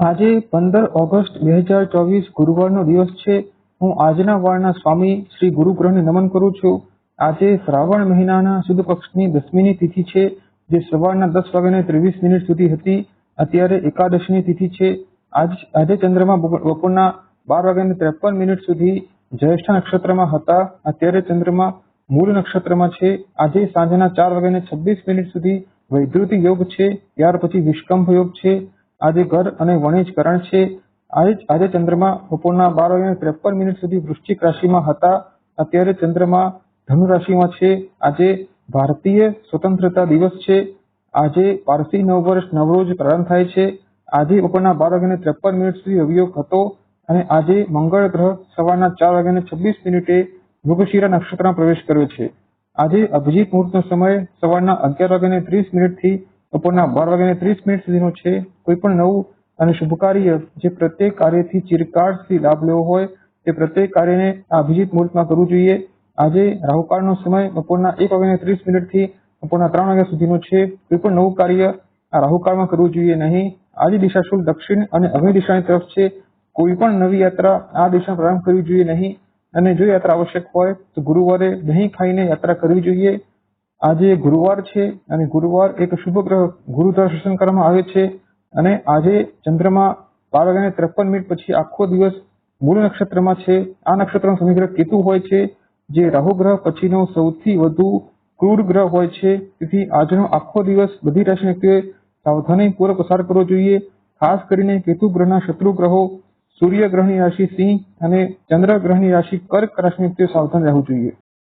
આજે પંદર ઓગસ્ટ બે હજાર ચોવીસ ગુરુવારનો દિવસ છે. હું આજના વારના સ્વામી શ્રી ગુરુગ્રહને નમન કરું છું. આજે શ્રાવણ મહિનાના સુદ પક્ષની દસમીની તિથિ છે, જે સવારના દસ વાગ્યાને ત્રેવીસ મિનિટ સુધી હતી. અત્યારે એકાદશીની તિથિ છે. આજ, આજે ચંદ્રમા બપો- બપોરના બાર વાગ્યાને ત્રેપન મિનિટ સુધી જ્યેષ્ઠ નક્ષત્રમાં હતા. અત્યારે ચંદ્રમા મૂળ નક્ષત્રમાં છે. આજે સાંજના ચાર વાગ્યાને છવ્વીસ મિનિટ સુધી વૈદ્યુતિ યોગ છે. ત્યાર પછી વિષ્કંભ યોગ છે. આજે ઘર અને વણિજ કરણ છે. આજે ચંદ્રમા બપોરના બાર વાગ્યાને ત્રેપન મિનિટ સુધી વૃશ્ચિક રાશિમાં હતા. અત્યારે ચંદ્રમા ધનુ રાશિમાં છે. આજે ભારતીય સ્વતંત્રતા દિવસ છે. આજે પારસી નવ વર્ષ નવરોજ પ્રારંભ થાય છે. આજે બપોરના બાર વાગ્યાને ત્રેપન મિનિટ સુધી અવયોગ હતો અને આજે મંગળ ગ્રહ સવારના ચાર વાગ્યાને છવ્વીસ મિનિટે મૃગશિરા નક્ષત્રમાં પ્રવેશ કર્યો છે. આજે અભિજીત મુહૂર્તનો સમય સવારના અગિયાર વાગ્યાને ત્રીસ મિનિટથી બપોરના બાર વાગ્યાને ત્રીસ મિનિટ સુધીનો છે. કોઈ પણ નવું અને શુભ કાર્ય જે પ્રત્યેક કાર્યથી ચિરકાળથી લાભ લેવો હોય, તે પ્રત્યેક કાર્યને આ અભિજીત મુહૂર્તમાં કરવું જોઈએ. આજે રાહુકાળનો સમય બપોરના એક વાગ્યાને ત્રીસ મિનિટથી બપોરના ત્રણ વાગ્યા સુધીનો છે. કોઈ પણ નવું કાર્ય આ રાહુકાળમાં કરવું જોઈએ નહીં. આજે દિશાશુલ દક્ષિણ અને અગ્નિ દિશાની તરફ છે. કોઈ પણ નવી યાત્રા આ દિશા પ્રારંભ કરવી જોઈએ નહીં. અને જો યાત્રા આવશ્યક હોય, તો ગુરુવારે દહીં ખાઈને યાત્રા કરવી જોઈએ. આજે ગુરુવાર છે અને ગુરુવાર એક શુભ ગ્રહ ગુરુ દ્વારા શાસન કરવામાં આવે છે અને આજે ચંદ્રમા બાર વાગ્યાને ત્રેપન મિનિટ પછી આખો દિવસ મૂળ નક્ષત્રમાં છે. આ નક્ષત્રનો સમીગ્રહ કેતુ હોય છે, જે રાહુ ગ્રહ પછીનો સૌથી વધુ ક્રૂર ગ્રહ હોય છે. તેથી આજનો આખો દિવસ બધી રાશિ વ્યક્તિઓએ સાવધાનીપૂર્વક પસાર કરવો જોઈએ. ખાસ કરીને કેતુ ગ્રહના શત્રુ ગ્રહો, સૂર્ય ગ્રહની રાશિ સિંહ અને ચંદ્ર ગ્રહની રાશિ કર્ક રાશિ વ્યક્તિઓ સાવધાન રહેવું જોઈએ.